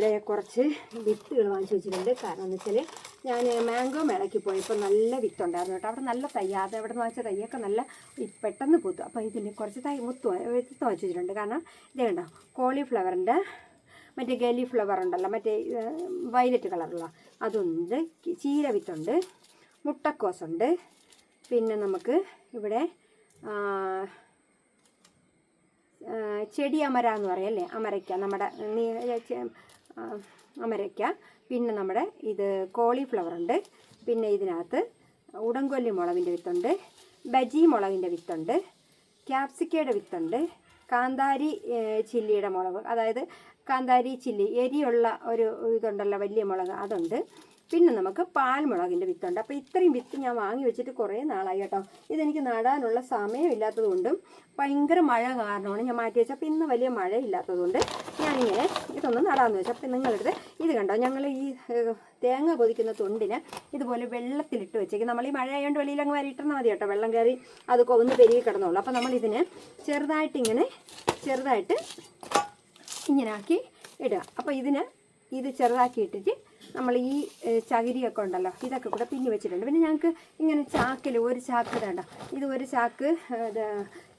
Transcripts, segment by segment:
ഇവിടെ കുറച്ച് വിത്തുകൾ വാങ്ങിച്ചു വെച്ചിട്ടുണ്ട്. കാരണം എന്ന് വെച്ചാൽ ഞാൻ മാംഗോ മേളയ്ക്ക് പോയപ്പോൾ നല്ല വിത്തുണ്ടായിരുന്നു കേട്ടോ. അവിടെ നല്ല തയ്യാതെ അവിടെ നിന്ന് വാങ്ങിച്ച തയ്യൊക്കെ നല്ല പെട്ടെന്ന് പൂത്തു. അപ്പോൾ ഇതിന് കുറച്ച് തൈ മുത്തു വിത്ത് വാങ്ങിച്ചു വെച്ചിട്ടുണ്ട്. കാരണം ഇത് കണ്ടോ കോളിഫ്ലവറിന്റെ മറ്റേ ഗലി ഫ്ലവർ ഉണ്ടല്ലോ മറ്റേ വയലറ്റ് കളറുള്ള. അതുണ്ട് ചീര വിത്തുണ്ട് മുട്ടക്കോസുണ്ട് പിന്നെ നമുക്ക് ഇവിടെ ചെടി അമര എന്ന് പറയല്ലേ അമരയ്ക്ക നമ്മുടെ അമരയ്ക്ക. പിന്നെ നമ്മുടെ ഇത് കോളിഫ്ലവർ ഉണ്ട്. പിന്നെ ഇതിനകത്ത് ഉടങ്കൊല്ലി മുളകിന്റെ വിത്തുണ്ട്. ബജി മുളകിന്റെ വിത്തുണ്ട്. ക്യാപ്സിക്കയുടെ വിത്തുണ്ട്. കാന്താരി ചില്ലിയുടെ മുളക് അതായത് കാന്താരി ചില്ലി എരിയുള്ള ഒരു ഇതുണ്ടല്ലോ വലിയ മുളക് അതുണ്ട്. പിന്നെ നമുക്ക് പാൽമുളകിന്റെ വിത്തുണ്ട്. അപ്പോൾ ഇത്രയും വിത്ത് ഞാൻ വാങ്ങി വെച്ചിട്ട് കുറേ നാളായി കേട്ടോ. ഇതെനിക്ക് നടാനുള്ള സമയമില്ലാത്തതുകൊണ്ടും ഭയങ്കര മഴ കാരണമാണ് ഞാൻ മാറ്റി വെച്ചത്. അപ്പോൾ ഇന്ന് വലിയ മഴ ഇല്ലാത്തതുകൊണ്ട് ഞാനിങ്ങനെ ഇതൊന്ന് നടാമെന്ന് വെച്ചു അപ്പം നിങ്ങളെടുത്ത് ഇത് കണ്ടോ? ഞങ്ങൾ ഈ തേങ്ങ കൊതിക്കുന്ന തൊണ്ടിന് ഇതുപോലെ വെള്ളത്തിലിട്ട് വെച്ചേക്കും. നമ്മൾ ഈ മഴ ആയതുകൊണ്ട് വെളിയിൽ അങ്ങ് വരിയിട്ടാൽ മതി കേട്ടോ. വെള്ളം കയറി അത് കൊന്ന് പെരുകി കിടന്നുള്ളൂ അപ്പോൾ നമ്മളിതിനെ ചെറുതായിട്ട് ഇങ്ങനെ ചെറുതായിട്ട് ഇങ്ങനെ ആക്കി ഇടുക. അപ്പോൾ ഇതിന് ഇത് ചെറുതാക്കി ഇട്ടിട്ട് നമ്മൾ ഈ ചകിരിയൊക്കെ ഉണ്ടല്ലോ ഇതൊക്കെ കൂടെ പിന്നി വെച്ചിട്ടുണ്ട്. പിന്നെ ഞങ്ങൾക്ക് ഇങ്ങനെ ചാക്കിൽ ഒരു ചാക്ക് വേണ്ട ഇത് ഒരു ചാക്ക്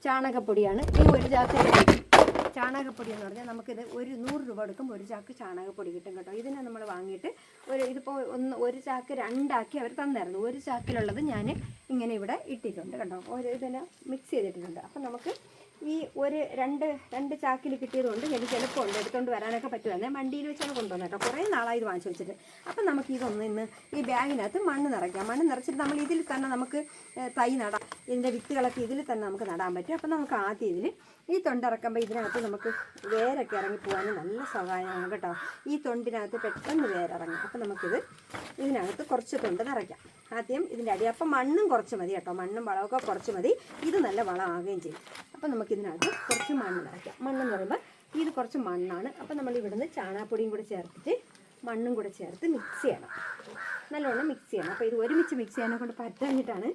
ചാണകപ്പൊടിയാണ്. ഈ ഒരു ചാക്ക് ചാണകപ്പൊടി എന്ന് പറഞ്ഞാൽ നമുക്കിത് ഒരു നൂറ് രൂപ കൊടുക്കുമ്പോൾ ഒരു ചാക്ക് ചാണകപ്പൊടി കിട്ടും കേട്ടോ. ഇതിനെ നമ്മൾ വാങ്ങിയിട്ട് ഒരു ഇതിപ്പോൾ ഒന്ന് ഒരു ചാക്ക് രണ്ടാക്കി അവർ തന്നായിരുന്നു. ഒരു ചാക്കിലുള്ളത് ഞാൻ ഇങ്ങനെ ഇവിടെ ഇട്ടിട്ടുണ്ട് കേട്ടോ. ഒരു ഇതിനെ മിക്സ് ചെയ്തിട്ടുണ്ട് അപ്പം നമുക്ക് ഈ ഒരു രണ്ട് രണ്ട് ചാക്കിൽ കിട്ടിയതുകൊണ്ട് എനിക്ക് എളുപ്പമുണ്ട്. എടുത്തുകൊണ്ട് വരാനൊക്കെ പറ്റുമായിരുന്നേ വണ്ടിയിൽ വെച്ചാണ് കൊണ്ടുവന്നത് കുറേ നാളായി ഇത് വാങ്ങിച്ചു വെച്ചിട്ട്. അപ്പം നമുക്ക് ഇതൊന്ന് ഇന്ന് ഈ ബാഗിനകത്ത് മണ്ണ് നിറയ്ക്കാം. മണ്ണ് നിറച്ചിട്ട് നമ്മൾ ഇതിൽ തന്നെ നമുക്ക് തൈ നടാം. ഇതിന്റെ വിത്തുകളൊക്കെ ഇതിൽ തന്നെ നമുക്ക് നടാൻ പറ്റും. അപ്പം നമുക്ക് ആദ്യം ഇതിൽ ഈ തൊണ്ടിറക്കുമ്പോൾ ഇതിനകത്ത് നമുക്ക് വേരൊക്കെ ഇറങ്ങി പോകാനും നല്ല സഹായമാണ് കേട്ടോ. ഈ തൊണ്ടിനകത്ത് പെട്ടെന്ന് വേരിറങ്ങും. അപ്പം നമുക്കിത് ഇതിനകത്ത് കുറച്ച് തൊണ്ട് നിറയ്ക്കാം. ആദ്യം ഇതിന്റെ അടി. അപ്പം മണ്ണും കുറച്ച് മതി കേട്ടോ. മണ്ണും വളമൊക്കെ കുറച്ച് മതി. ഇത് നല്ല വളമാകുകയും ചെയ്യും. അപ്പം നമുക്കിതിനകത്ത് കുറച്ച് മണ്ണ് നിറയ്ക്കാം മണ്ണെന്ന് പറയുമ്പോൾ ഇത് കുറച്ച് മണ്ണാണ്. അപ്പം നമ്മൾ ഇവിടുന്ന് ചാണാപ്പൊടിയും കൂടെ ചേർത്തിട്ട് മണ്ണും കൂടെ ചേർത്ത് മിക്സ് ചെയ്യണം. നല്ലവണ്ണം മിക്സ് ചെയ്യണം. അപ്പോൾ ഇത് ഒരുമിച്ച് മിക്സ് ചെയ്യാനെ കൊണ്ട് പറ്റാഞ്ഞിട്ടാണ്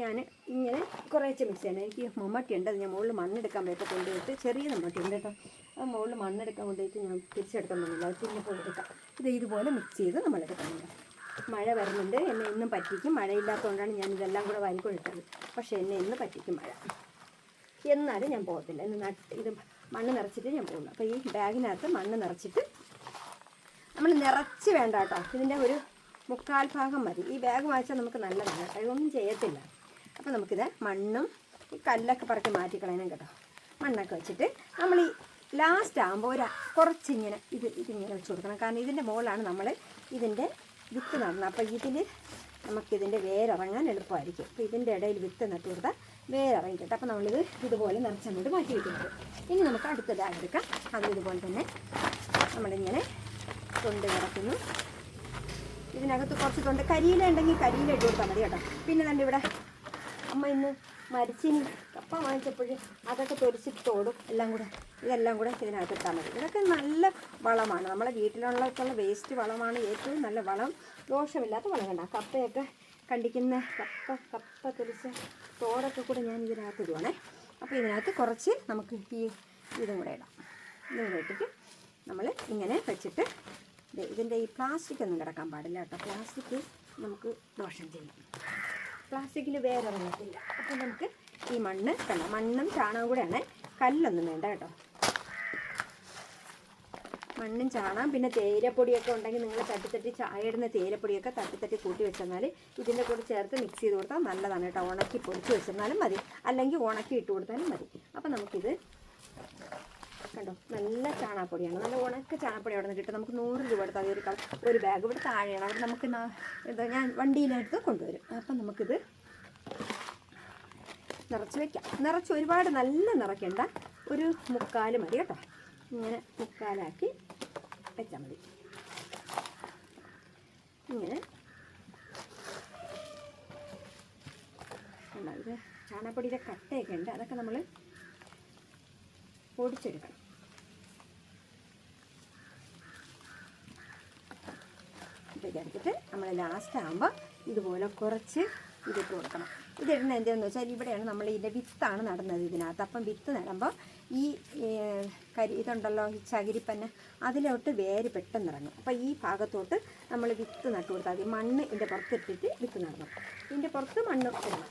ഞാൻ ഇങ്ങനെ കുറേശ്ശെ മിക്സ് ചെയ്യണം എനിക്ക് മമ്മട്ടി ഉണ്ട് അത് ഞാൻ മുകളിൽ മണ്ണെടുക്കാൻ വേണ്ടി കൊണ്ടുപോയിട്ട് ചെറിയ മമ്മട്ടി ഉണ്ട് കേട്ടോ. ആ മുകളിൽ മണ്ണെടുക്കാൻ കൊണ്ടുപോയിട്ട് ഞാൻ തിരിച്ചെടുക്കുന്നില്ല അത് തിരിഞ്ഞ് പോയി എടുക്കാം. ഇത് ഇതുപോലെ മിക്സ് ചെയ്ത് നമ്മൾ എടുക്കുന്നുണ്ട് മഴ വരുന്നുണ്ട്. എന്നെ ഇന്നും പറ്റിക്കും. മഴയില്ലാത്തതുകൊണ്ടാണ് ഞാൻ ഇതെല്ലാം കൂടെ വാങ്ങിക്കൊണ്ടിട്ടത് പക്ഷേ എന്നെ ഇന്ന് പറ്റിക്കും മഴ. എന്നാലും ഞാൻ പോകത്തില്ല. ഇന്ന് നട്ട് ഇത് മണ്ണ് നിറച്ചിട്ട് ഞാൻ പോകുന്നു. അപ്പോൾ ഈ ബാഗിനകത്ത് മണ്ണ് നിറച്ചിട്ട് നമ്മൾ നിറച്ച് വേണ്ട കേട്ടോ. ഇതിന്റെ ഒരു മുക്കാൽ ഭാഗം മതി. ഈ ബാഗ് വാങ്ങിച്ചാൽ നമുക്ക് നല്ലതാണ് കഴിവൊന്നും ചെയ്യത്തില്ല. അപ്പോൾ നമുക്കിത് മണ്ണും ഈ കല്ലൊക്കെ പറക്കി മാറ്റിക്കളയണം കേട്ടോ. മണ്ണൊക്കെ വെച്ചിട്ട് നമ്മൾ ഈ ലാസ്റ്റ് ആകുമ്പോൾ ഒരു കുറച്ചിങ്ങനെ ഇത് ഇതിങ്ങനെ വെച്ച് കൊടുക്കണം. കാരണം ഇതിന്റെ മുകളിലാണ് നമ്മൾ ഇതിന്റെ വിത്ത് നടന്നത് അപ്പോൾ ഇതിൽ നമുക്കിതിന്റെ വേരിറങ്ങാൻ എളുപ്പമായിരിക്കും. അപ്പോൾ ഇതിന്റെ ഇടയിൽ വിത്ത് നട്ട് കൊടുത്താൽ വേരിറങ്ങിക്കട്ടെ കിട്ടും. അപ്പോൾ നമ്മളിത് ഇതുപോലെ നിറച്ചങ്ങോട്ട് മാറ്റി വയ്ക്കുന്നത് ഇനി നമുക്ക് അടുത്ത ബാഗ് എടുക്കാം അതും ഇതുപോലെ തന്നെ നമ്മളിങ്ങനെ തൊണ്ട് കിടക്കുന്നു. ഇതിനകത്ത് കുറച്ച് തൊണ്ട് കരിയില ഉണ്ടെങ്കിൽ കരിയില ഇട്ട് കൊടുത്താൽ മതി കേട്ടോ. പിന്നെ തന്നെ ഇവിടെ അമ്മ ഇന്ന് മരിച്ചിനി. കപ്പ വാങ്ങിച്ചപ്പോൾ അതൊക്കെ തൊലിച്ചിട്ട് തോടും. എല്ലാം കൂടെ ഇതെല്ലാം കൂടെ ഇതിനകത്ത് ഇട്ടാൽ മതി. ഇതൊക്കെ നല്ല വളമാണ്. നമ്മളെ വീട്ടിലുള്ളവർക്കുള്ള വേസ്റ്റ് വളമാണ് ഏറ്റവും നല്ല വളം. ദോഷമില്ലാത്ത വളം കണ്ട കപ്പയൊക്കെ കണ്ടിക്കുന്ന കപ്പ കപ്പ തൊലിച്ച തോടൊക്കെ കൂടെ ഞാൻ ഇതിനകത്ത് ഇടുവാണേ. അപ്പോൾ ഇതിനകത്ത് കുറച്ച് നമുക്ക് ഈ ഇതും കൂടെ ഇടാം. ഇതും കൂടെ ഇട്ടിട്ട് നമ്മൾ ഇങ്ങനെ വെച്ചിട്ട് ഇതിന്റെ ഈ പ്ലാസ്റ്റിക് ഒന്നും കിടക്കാൻ പാടില്ല കേട്ടോ. പ്ലാസ്റ്റിക് നമുക്ക് ദോഷം ചെയ്യും. പ്ലാസ്റ്റിക്കിൽ വേറെ ഇറങ്ങത്തില്ല അപ്പോൾ നമുക്ക് ഈ മണ്ണ് കണ്ട മണ്ണും ചാണകവും കൂടെയാണ്. കല്ലൊന്നും വേണ്ട കേട്ടോ. മണ്ണും ചാണകം പിന്നെ തേയിലപ്പൊടിയൊക്കെ ഉണ്ടെങ്കിൽ നിങ്ങൾ തട്ടിത്തട്ടി ചായയിടുന്ന തേയിലപ്പൊടിയൊക്കെ തട്ടിത്തട്ടി കൂട്ടി വെച്ചെന്നാൽ ഇതിന്റെ കൂടെ ചേർത്ത് മിക്സ് ചെയ്ത് കൊടുത്താൽ നല്ലതാണ് കേട്ടോ. ഉണക്കി പൊടിച്ച് വെച്ചെന്നാലും മതി. അല്ലെങ്കിൽ ഉണക്കി ഇട്ട് കൊടുത്താലും മതി. അപ്പോൾ നമുക്കിത് കണ്ടോ? നല്ല ചാണാപ്പൊടിയാണ് നല്ല ഉണക്ക ചാണാപ്പൊടി അവിടെ നിന്ന് കിട്ടും നമുക്ക് നൂറ് രൂപ എടുത്താൽ ഒരു ഒരു ബാഗ് ഇവിടെ താഴെയാണ്. അവിടെ നമുക്ക് എന്താ ഞാൻ വണ്ടിയിലെടുത്ത് കൊണ്ടുവരും. അപ്പം നമുക്കിത് നിറച്ച് വെക്കാം. നിറച്ച് ഒരുപാട് നല്ല നിറയ്ക്കേണ്ട. ഒരു മുക്കാൽ മതി കേട്ടോ. ഇങ്ങനെ മുക്കാലാക്കി വെച്ചാൽ മതി. ഇങ്ങനെ. ചാണകപ്പൊടിയുടെ കട്ടയൊക്കെ ഉണ്ട്. അതൊക്കെ നമ്മൾ പൊടിച്ചെടുക്കണം. ഇതൊക്കെ എടുത്തിട്ട് നമ്മൾ ലാസ്റ്റ് ആകുമ്പോൾ ഇതുപോലെ കുറച്ച് ഇതിട്ട് കൊടുക്കണം. ഇതിടുന്ന എന്താണെന്ന് വെച്ചാൽ ഇവിടെയാണ് നമ്മൾ ഇതിന്റെ വിത്താണ് നടുന്നത് ഇതിനകത്ത്. അപ്പം വിത്ത് നടുമ്പോൾ ഈ കരി ഇതുണ്ടല്ലോ ഈ ചകിരിപ്പന്നെ അതിലോട്ട് വേര് പെട്ടെന്ന് ഇറങ്ങും. അപ്പോൾ ഈ ഭാഗത്തോട്ട് നമ്മൾ വിത്ത് നട്ടു കൊടുത്താൽ മതി. മണ്ണ് ഇതിന്റെ പുറത്തിട്ടിട്ട് വിത്ത് നടണം ഇതിന്റെ പുറത്ത് മണ്ണ് ഇടണം.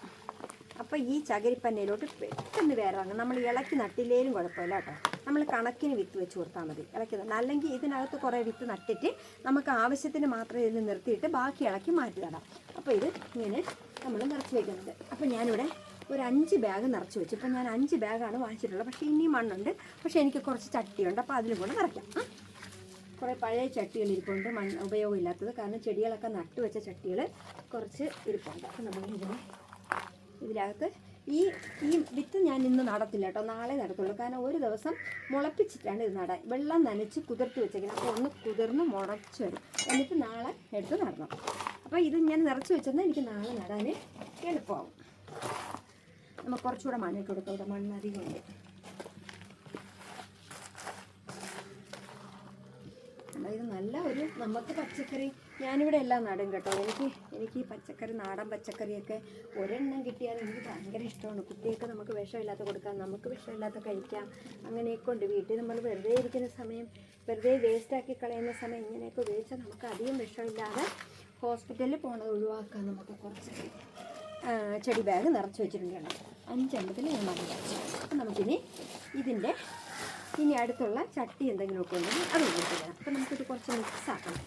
അപ്പോൾ ഈ ചകിരിപ്പന്നയിലോട്ട് പെട്ടെന്ന് വേറെ ഇറങ്ങും. നമ്മൾ ഇളക്കി നട്ടില്ലേലും കുഴപ്പമില്ല കേട്ടോ. നമ്മൾ കണക്കിന് വിത്ത് വെച്ച് കൊടുത്താൽ മതി. ഇളക്കി അല്ലെങ്കിൽ ഇതിനകത്ത് കുറേ വിത്ത് നട്ടിട്ട് നമുക്ക് ആവശ്യത്തിന് മാത്രം ഇതിൽ നിർത്തിയിട്ട് ബാക്കി ഇളക്കി മാറ്റി നടാം അപ്പോൾ ഇത് ഇങ്ങനെ നമ്മൾ നിറച്ച് വയ്ക്കുന്നത് അപ്പോൾ ഞാനിവിടെ ഒരു അഞ്ച് ബാഗ് നിറച്ച് വെച്ചു. ഇപ്പം ഞാൻ അഞ്ച് ബാഗാണ് വാങ്ങിച്ചിട്ടുള്ളത്. പക്ഷേ ഇനിയും മണ്ണുണ്ട്. പക്ഷേ എനിക്ക് കുറച്ച് ചട്ടിയുണ്ട്. അപ്പോൾ അതിലും കൂടെ നിറയ്ക്കാം. കുറേ പഴയ ചട്ടികൾ ഇരിപ്പുണ്ട്. മണ്ണ് ഉപയോഗമില്ലാത്തത് കാരണം ചെടികളൊക്കെ നട്ടുവെച്ച ചട്ടികൾ കുറച്ച് ഇരിപ്പുണ്ട്. അപ്പോൾ നമ്മൾ ഇതിനെ ഇതിനകത്ത് ഈ ഈ വിത്ത് ഞാൻ ഇന്ന് നടത്തില്ല കേട്ടോ. നാളെ നടത്തുള്ളൂ. കാരണം ഒരു ദിവസം മുളപ്പിച്ചിട്ടാണ് ഇത് നടാൻ. വെള്ളം നനച്ച് കുതിർത്ത് വെച്ചേക്കുന്നത് അപ്പോൾ ഒന്ന് കുതിർന്ന് മുളച്ച് വരും. എന്നിട്ട് നാളെ എടുത്ത് നടണം. അപ്പോൾ ഇത് ഞാൻ നിറച്ച് വെച്ചെന്നാൽ എനിക്ക് നാളെ നടാൻ എളുപ്പമാകും നമുക്ക് കുറച്ചുകൂടെ മണ്ണിട്ട് കൊടുക്കാം ഇവിടെ മണ്ണ് അധികമുണ്ട് ഇത് നല്ല ഒരു നമുക്ക് പച്ചക്കറി ഞാനിവിടെ എല്ലാം നടും കേട്ടോ. എനിക്ക് എനിക്ക് ഈ പച്ചക്കറി നാടൻ പച്ചക്കറിയൊക്കെ ഒരെണ്ണം കിട്ടിയാൽ എനിക്ക് ഭയങ്കര ഇഷ്ടമാണ്. കുട്ടികൾക്ക് നമുക്ക് വിഷമില്ലാത്ത കൊടുക്കാം നമുക്ക് വിഷമില്ലാത്ത കഴിക്കാം. അങ്ങനെയൊക്കെ ഉണ്ട്. വീട്ടിൽ നമ്മൾ വെറുതെ ഇരിക്കുന്ന സമയം വെറുതെ വേസ്റ്റാക്കി കളയുന്ന സമയം ഇങ്ങനെയൊക്കെ ഉപയോഗിച്ചാൽ നമുക്ക് അധികം വിഷമില്ലാതെ ഹോസ്പിറ്റലിൽ പോകണത് ഒഴിവാക്കാം. നമുക്ക് കുറച്ച് ചെടി ബാഗ് നിറച്ച് വെച്ചിട്ടുണ്ട് അഞ്ചെണ്ണത്തിൽ ഞാൻ മതി അപ്പം നമുക്കിനി ഇതിന്റെ ഇനി അടുത്തുള്ള ചട്ടി എന്തെങ്കിലുമൊക്കെ ഉണ്ടെങ്കിൽ അത് ഉപയോഗിക്കാം. അപ്പം നമുക്കിത് കുറച്ച് മിക്സ് ആക്കണം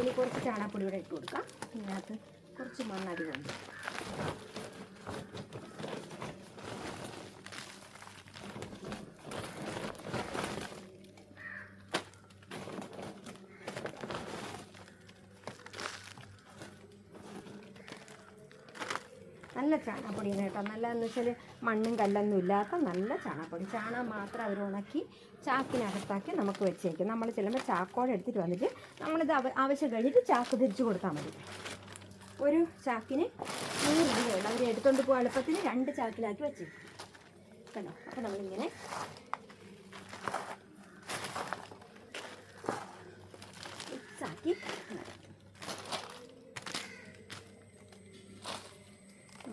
ഇനി കുറച്ച് ചാണകപ്പൊടി കൂടെ ഇട്ട് കൊടുക്കാം. ഇതിനകത്ത് കുറച്ച് മണ്ണടി കൊണ്ട് നല്ല ചാണകപ്പൊടിയാണ് കേട്ടോ. നല്ല എന്ന് വെച്ചാൽ മണ്ണും കല്ലൊന്നും ഇല്ലാത്ത നല്ല ചാണകപ്പൊടി. ചാണകം മാത്രം അവർ ഉണക്കി ചാക്കിനകത്താക്കി നമുക്ക് വെച്ചേക്കും. നമ്മൾ ചെല്ലുമ്പോൾ ചാക്കോടെ എടുത്തിട്ട് വന്നിട്ട് നമ്മളിത് ആവ- ആവശ്യം കഴിഞ്ഞിട്ട് ചാക്ക് തിരിച്ചു കൊടുത്താൽ മതി. ഒരു ചാക്കിന് നൂറ് രൂപയുള്ള അവർ എടുത്തുകൊണ്ട് പോകാൻ എളുപ്പത്തിന് രണ്ട് ചാക്കിലാക്കി വെച്ച്. കണ്ടോ? അപ്പോൾ നമ്മളിങ്ങനെ മിക്സാക്കി നടാം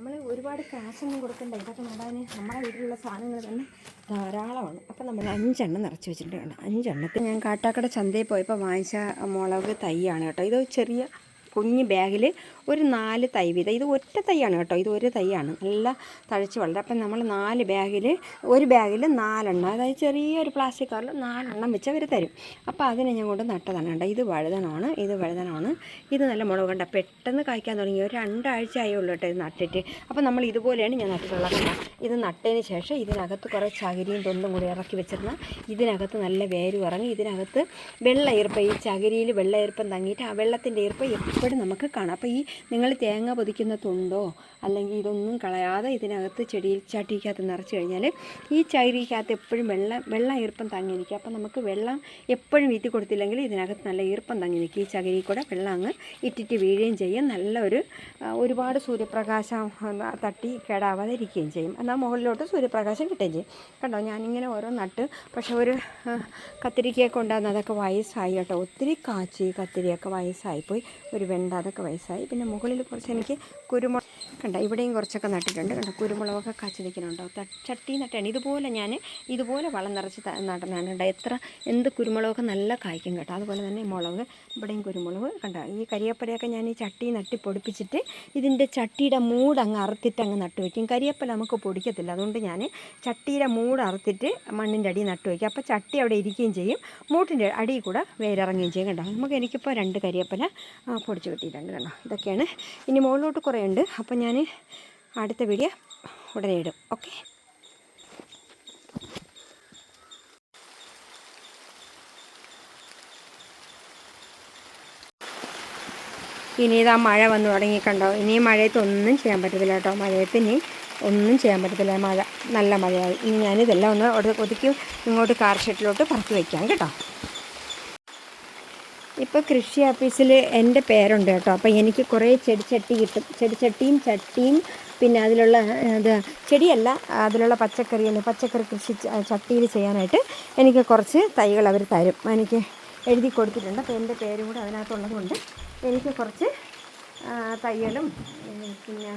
നമ്മൾ ഒരുപാട് കാശൊന്നും കൊടുക്കണ്ട. ഇതൊക്കെ നടാൻ നമ്മുടെ വീട്ടിലുള്ള സാധനങ്ങൾ തന്നെ ധാരാളമാണ്. അപ്പം നമ്മൾ അഞ്ചെണ്ണം നിറച്ച് വെച്ചിട്ടുണ്ട് അഞ്ചെണ്ണത്തിൽ ഞാൻ കാട്ടാക്കട ചന്തയിൽ പോയപ്പോൾ വാങ്ങിച്ച മുളക് തൈയാണ് കേട്ടോ. ഇത് ചെറിയ കുഞ്ഞ് ബാഗിൽ ഒരു നാല് തൈ വീതം. ഇത് ഒറ്റ തൈയാണ് കേട്ടോ. ഇത് ഒരു തൈയാണ്. നല്ല തഴച്ച് വളരെ. അപ്പം നമ്മൾ നാല് ബാഗിൽ ഒരു ബാഗിൽ നാലെണ്ണം അതായത് ചെറിയൊരു പ്ലാസ്റ്റിക് കവറിൽ നാലെണ്ണം വെച്ച് അവർ തരും. അപ്പോൾ അതിനെ ഞാൻ കൊണ്ട് നട്ടതാണ് കേട്ടോ. ഇത് വഴുതനമാണ്. ഇത് വഴുതനമാണ്. ഇത് നല്ല മുളക് കണ്ട പെട്ടെന്ന് കായ്ക്കാൻ തുടങ്ങി. ഒരു രണ്ടാഴ്ച ആയേ ഉള്ളൂ കേട്ടോ ഇത് നട്ടിട്ട്. അപ്പോൾ നമ്മൾ ഇതുപോലെയാണ് ഞാൻ നട്ടിട്ടുള്ളത് ഇത് നട്ടതിന് ശേഷം ഇതിനകത്ത് കുറേ ചകിരിയും തൊണ്ടും കൂടി ഇറക്കി വെച്ചിരുന്ന ഇതിനകത്ത് നല്ല വേര് ഇറങ്ങി. ഇതിനകത്ത് വെള്ള ഈർപ്പം ഈ ചകിരിയിൽ വെള്ള ഈർപ്പം തങ്ങിയിട്ട് ആ വെള്ളത്തിന്റെ ഈർപ്പം എപ്പോഴും നമുക്ക് കാണാം. അപ്പോൾ ഈ നിങ്ങൾ തേങ്ങ പൊതിക്കുന്ന തുണ്ടോ അല്ലെങ്കിൽ ഇതൊന്നും കളയാതെ ഇതിനകത്ത് ചെടിയിൽ ചട്ടിക്കകത്ത് നിറച്ച് കഴിഞ്ഞാൽ ഈ ചൈരിക്കകത്ത് എപ്പോഴും വെള്ളം വെള്ളം ഈർപ്പം തങ്ങി നിൽക്കുക അപ്പോൾ നമുക്ക് വെള്ളം എപ്പോഴും വീറ്റി കൊടുത്തില്ലെങ്കിൽ ഇതിനകത്ത് നല്ല ഈർപ്പം തങ്ങി നിൽക്കും ഈ ചകിരി കൂടെ വെള്ളം അങ്ങ് ഇറ്റിറ്റ് വീഴുകയും ചെയ്യും. നല്ല ഒരു ഒരുപാട് സൂര്യപ്രകാശം തട്ടി കേടാവാതെ ഇരിക്കുകയും ചെയ്യും. എന്നാൽ മുകളിലോട്ട് സൂര്യപ്രകാശം കിട്ടുകയും ചെയ്യും. കണ്ടോ? ഞാനിങ്ങനെ ഓരോ നട്ട് പക്ഷേ ഒരു കത്തിരിക്കയെ ഉണ്ടാകുന്ന അതൊക്കെ വയസ്സായി കേട്ടോ. ഒത്തിരി കാച്ചി കത്തിരിയൊക്കെ വയസ്സായിപ്പോയി. ഒരു വെണ്ട അതൊക്കെ വയസ്സായി. പിന്നെ മുകളിൽ കുറച്ച് എനിക്ക് കുരുമുളക് കണ്ട ഇവിടെയും കുറച്ചൊക്കെ നട്ടിട്ടുണ്ട് കണ്ട കുരുമുളകൊക്കെ കാച്ചി നിൽക്കുന്നുണ്ടോ ചട്ടി നട്ടാണ്. ഇതുപോലെ ഞാൻ ഇതുപോലെ വളം നിറച്ച് നടന്നാണ് കേട്ടോ എത്ര എന്ത് കുരുമുളകൊക്കെ നല്ല കായ്ക്കും കേട്ടോ. അതുപോലെ തന്നെ മുളക് ഇവിടെയും കുരുമുളക് കണ്ടോ. ഈ കരിയപ്പലയൊക്കെ ഞാൻ ഈ ചട്ടി നട്ടി പൊടിപ്പിച്ചിട്ട് ഇതിന്റെ ചട്ടിയുടെ മൂട് അങ്ങ് അറുത്തിട്ട് അങ്ങ് നട്ടു വയ്ക്കും. കരിയപ്പല നമുക്ക് പൊടിക്കത്തില്ല. അതുകൊണ്ട് ഞാൻ ചട്ടിയുടെ മൂട് അറുത്തിട്ട് മണ്ണിന്റെ അടിയിൽ നട്ടു വയ്ക്കും. അപ്പോൾ ചട്ടി അവിടെ ഇരിക്കുകയും ചെയ്യും. മൂട്ടിന്റെ അടിയിൽ കൂടെ വേരിറങ്ങുകയും ചെയ്യും കണ്ടോ. നമുക്ക് എനിക്കിപ്പോൾ രണ്ട് കരിയപ്പല പൊടിച്ച് കിട്ടിയിട്ടുണ്ട് കണ്ടോ. ഇതൊക്കെയാണ് ഇനി മുകളിലോട്ട് കുറേ ഉണ്ട് അപ്പോൾ ഞാൻ അടുത്ത വീഡിയോ ഉടനെ ഇടും. ഓക്കെ? ഇനി ഇതാ മഴ വന്നു തുടങ്ങിക്കണ്ടോ ഇനി മഴയത്ത് ഒന്നും ചെയ്യാൻ പറ്റത്തില്ല കേട്ടോ. മഴയത്ത് ഇനി ഒന്നും ചെയ്യാൻ പറ്റത്തില്ല. മഴ നല്ല മഴയായി. ഇനി ഞാനിതെല്ലാം ഒന്ന് ഒതുക്കി ഇങ്ങോട്ട് കാർ ഷെഡിലോട്ട് പറത്തി വയ്ക്കാം കേട്ടോ. ഇപ്പോൾ കൃഷി ഓഫീസിൽ എന്റെ പേരുണ്ട് കേട്ടോ. അപ്പോൾ എനിക്ക് കുറേ ചെടിച്ചട്ടി കിട്ടും. ചെടിച്ചട്ടിയും ചട്ടിയും പിന്നെ അതിലുള്ള ഇത് ചെടിയല്ല അതിലുള്ള പച്ചക്കറികൾ പച്ചക്കറി കൃഷി ചട്ടിയിൽ ചെയ്യാനായിട്ട് എനിക്ക് കുറച്ച് തൈകൾ അവർ തരും. എനിക്ക് എഴുതി കൊടുത്തിട്ടുണ്ട്. അപ്പോൾ എന്റെ പേരും കൂടെ അതിനകത്തുള്ളതുകൊണ്ട് എനിക്ക് കുറച്ച് തയ്യലും പിന്നെ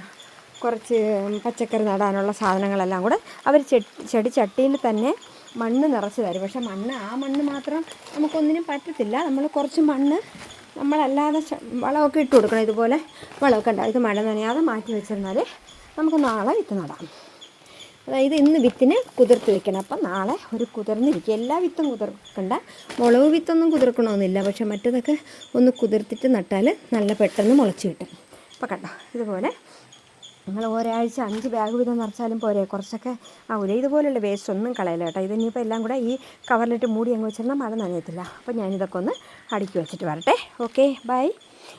കുറച്ച് പച്ചക്കറി നടാനുള്ള സാധനങ്ങളെല്ലാം കൂടെ അവർ ചെടി ചെടി ചട്ടിയിൽ തന്നെ മണ്ണ് നിറച്ച് തരും. പക്ഷെ മണ്ണ് ആ മണ്ണ് മാത്രം നമുക്കൊന്നിനും പറ്റത്തില്ല. നമ്മൾ കുറച്ച് മണ്ണ് നമ്മളല്ലാതെ വളമൊക്കെ ഇട്ട് കൊടുക്കണം. ഇതുപോലെ വളമൊക്കെ ഉണ്ടാവും ഇത് മഴ നനയാതെ മാറ്റി വെച്ചിരുന്നാൽ നമുക്ക് നാളെ വിത്ത് നടാം. അതായത് ഇന്ന് വിത്തിന് കുതിർത്ത് വെക്കണം. അപ്പം നാളെ ഒരു കുതിർന്നിരിക്കും. എല്ലാ വിത്തും കുതിർക്കണ്ട. മുളക് വിത്തൊന്നും കുതിർക്കണമെന്നില്ല. പക്ഷെ മറ്റതൊക്കെ ഒന്ന് കുതിർത്തിട്ട് നട്ടാൽ നല്ല പെട്ടെന്ന് മുളച്ച് കിട്ടും. അപ്പം കണ്ടോ? ഇതുപോലെ നിങ്ങൾ ഒരാഴ്ച അഞ്ച് ബാഗ് വീതം നിറച്ചാലും പോരെ. കുറച്ചൊക്കെ ആവില്ല ഇതുപോലുള്ള വേസ്റ്റ് ഒന്നും കളയില്ല കേട്ടോ. ഇതിനിപ്പോൾ എല്ലാം കൂടെ ഈ കവറിലിട്ട് മൂടി അങ്ങ് വെച്ചിരുന്നാൽ മഴ നനയത്തില്ല. അപ്പോൾ ഞാനിതൊക്കെ ഒന്ന് അടുക്കി വെച്ചിട്ട് വരട്ടെ. ഓക്കെ ബൈ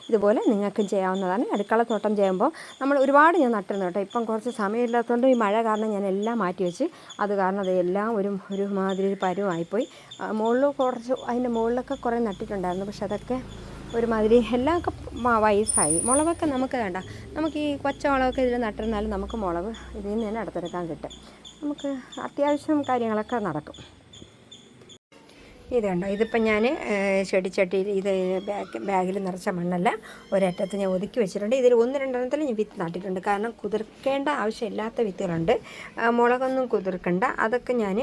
ഇതുപോലെ നിങ്ങൾക്കും ചെയ്യാവുന്നതാണ്. അടുക്കള തോട്ടം ചെയ്യുമ്പോൾ നമ്മൾ ഒരുപാട് ഞാൻ നട്ടിരുന്നു കേട്ടോ. ഇപ്പം കുറച്ച് സമയമില്ലാത്തതുകൊണ്ട് ഈ മഴ കാരണം ഞാൻ എല്ലാം മാറ്റി വെച്ച് അത് കാരണം അതെല്ലാം ഒരു ഒരുമാതിരി ഒരു പരുവായിപ്പോയി. മുകളിൽ കുറച്ച് അതിന്റെ മുകളിലൊക്കെ കുറേ നട്ടിട്ടുണ്ടായിരുന്നു. പക്ഷെ അതൊക്കെ ഒരുമാതിരി എല്ലാം ഒക്കെ വയസ്സായി. മുളവൊക്കെ നമുക്ക് വേണ്ട നമുക്ക് ഈ കൊച്ചമുളകൊക്കെ ഇതിൽ നട്ടിരുന്നാലും നമുക്ക് മുളക് ഇതിൽ നിന്ന് തന്നെ അടുത്തെടുക്കാൻ കിട്ടും. നമുക്ക് അത്യാവശ്യം കാര്യങ്ങളൊക്കെ നടക്കും. ഇത് കണ്ടോ ഇതിപ്പം ഞാൻ ചെടിച്ചട്ടിയിൽ ഇത് ബാഗ് ബാഗിൽ നിറച്ച മണ്ണല്ല. ഒരറ്റത്ത് ഞാൻ ഒതുക്കി വെച്ചിട്ടുണ്ട്. ഇതിൽ ഒന്ന് രണ്ടെണ്ണത്തിൽ ഞാൻ വിത്ത് നട്ടിട്ടുണ്ട്. കാരണം കുതിർക്കേണ്ട ആവശ്യമില്ലാത്ത വിത്തുകളുണ്ട്. മുളകൊന്നും കുതിർക്കണ്ട. അതൊക്കെ ഞാൻ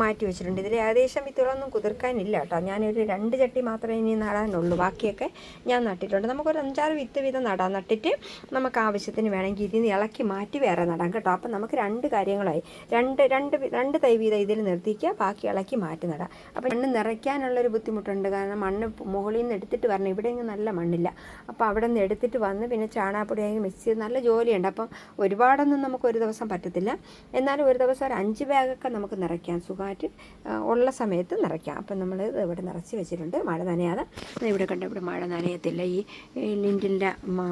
മാറ്റി വെച്ചിട്ടുണ്ട്. ഇതിൽ ഏകദേശം വിത്തുകളൊന്നും കുതിർക്കാനില്ല കേട്ടോ. ഞാനൊരു രണ്ട് ചട്ടി മാത്രമേ ഇനി നടാനുള്ളൂ. ബാക്കിയൊക്കെ ഞാൻ നട്ടിട്ടുണ്ട്. നമുക്കൊരു അഞ്ചാറ് വിത്ത് വീതം നടാൻ നട്ടിട്ട് നമുക്ക് ആവശ്യത്തിന് വേണമെങ്കിൽ ഇതിൽ നിന്ന് ഇളക്കി മാറ്റി വേറെ നടാം കേട്ടോ. അപ്പം നമുക്ക് രണ്ട് കാര്യങ്ങളായി. രണ്ട് രണ്ട് രണ്ട് തൈ വീതം ഇതിൽ നിർത്തിക്കുക. ബാക്കി ഇളക്കി മാറ്റി നടാം. അപ്പം മണ്ണ് നിറയ്ക്കാനുള്ളൊരു ബുദ്ധിമുട്ടുണ്ട്. കാരണം മണ്ണ് മുകളിൽ നിന്ന് എടുത്തിട്ട് വരണം. ഇവിടെ ഇങ്ങ് നല്ല മണ്ണില്ല. അപ്പോൾ അവിടെ നിന്ന് എടുത്തിട്ട് വന്ന് പിന്നെ ചാണാപ്പൊടിയായി മിക്സ് ചെയ്ത് നല്ല ജോലിയുണ്ട്. അപ്പം ഒരുപാടൊന്നും നമുക്ക് ഒരു ദിവസം പറ്റത്തില്ല. എന്നാലും ഒരു ദിവസം ഒരു അഞ്ച് ബാഗൊക്കെ നമുക്ക് നിറയ്ക്കാം. സുഖമായിട്ട് ഉള്ള സമയത്ത് നിറയ്ക്കാം. അപ്പം നമ്മൾ ഇവിടെ നിറച്ച് വെച്ചിട്ടുണ്ട്. മഴ നനയാതെ. ഇവിടെ കണ്ട ഇവിടെ മഴ നനയത്തില്ല. ഈ ലിന്റിന്റെ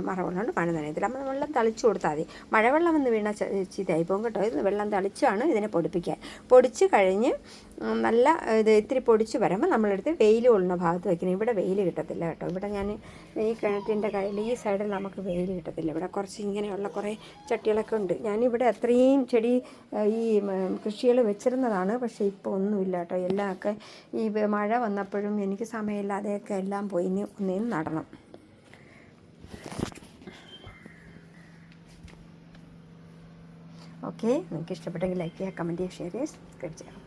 മറവുള്ളതുകൊണ്ട് മഴ നനയത്തില്ല. അപ്പം വെള്ളം തളിച്ചു കൊടുത്താൽ മതി. മഴവെള്ളം വന്ന് വീണ ചീത്തയായി പോകും കേട്ടോ. ഇത് വെള്ളം തളിച്ചാണ് ഇതിനെ പൊടിപ്പിക്കാൻ. പൊടിച്ച് കഴിഞ്ഞ് നല്ല ഇത് ഇത്തിരി പൊടിച്ച് വരുമ്പോൾ നമ്മളെടുത്ത് വെയിൽ കൊള്ളുന്ന ഭാഗത്ത് വെക്കണം. ഇവിടെ വെയിൽ കിട്ടത്തില്ല കേട്ടോ. ഇവിടെ ഞാൻ ഈ കിണറ്റിന്റെ കയ്യിൽ ഈ സൈഡിൽ നമുക്ക് വെയിൽ കിട്ടത്തില്ല. ഇവിടെ കുറച്ച് ഇങ്ങനെയുള്ള കുറേ ചട്ടികളൊക്കെ ഉണ്ട്. ഞാനിവിടെ അത്രയും ചെടി ഈ കൃഷികൾ വെച്ചിരുന്നതാണ്. പക്ഷേ ഇപ്പോൾ ഒന്നുമില്ല കേട്ടോ. എല്ലാമൊക്കെ ഈ മഴ വന്നപ്പോഴും എനിക്ക് സമയമില്ലാതെയൊക്കെ എല്ലാം പോയി. ഇനി ഒന്നേന്ന് നടണം. ഓക്കെ. നിങ്ങൾക്ക് ഇഷ്ടപ്പെട്ടെങ്കിൽ ലൈക്ക് ചെയ്യുക കമന്റ് ചെയ്യുക ഷെയർ ചെയ്യുക സബ്സ്ക്രൈബ് ചെയ്യുക.